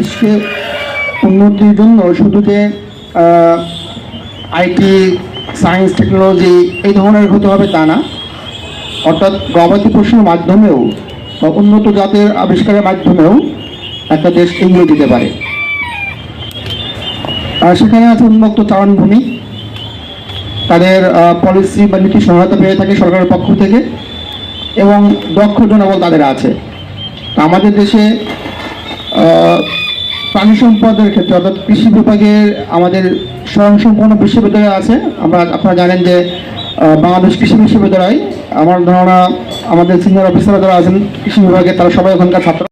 বাংলাদেশকে উন্নতির জন্য শুধু যে আইটি সায়েন্স, টেকনোলজি এই ধরনের হতে হবে তা না। অর্থাৎ গবাদি পশুর মাধ্যমেও বা উন্নত জাতের আবিষ্কারের মাধ্যমেও একটা দেশ এগিয়ে যেতে পারে। আর সেখানে আছে উন্মুক্ত চারণভূমি। তাদের পলিসি বা নীতি সহায়তা পেয়ে থাকে সরকারের পক্ষ থেকে এবং দক্ষ জনবল তাদের আছে। আমাদের দেশে প্রাণী সম্পদের ক্ষেত্রে, অর্থাৎ কৃষি বিভাগের আমাদের স্বয়ংসম্পূর্ণ বিশ্ববিদ্যালয় আছে। আমরা, আপনারা জানেন যে বাংলাদেশ কৃষি বিশ্ববিদ্যালয়, আমার ধারণা আমাদের সিনিয়র অফিসাররা যারা আছেন, কৃষি বিভাগে তারা সবাই ওখানকার ছাত্র।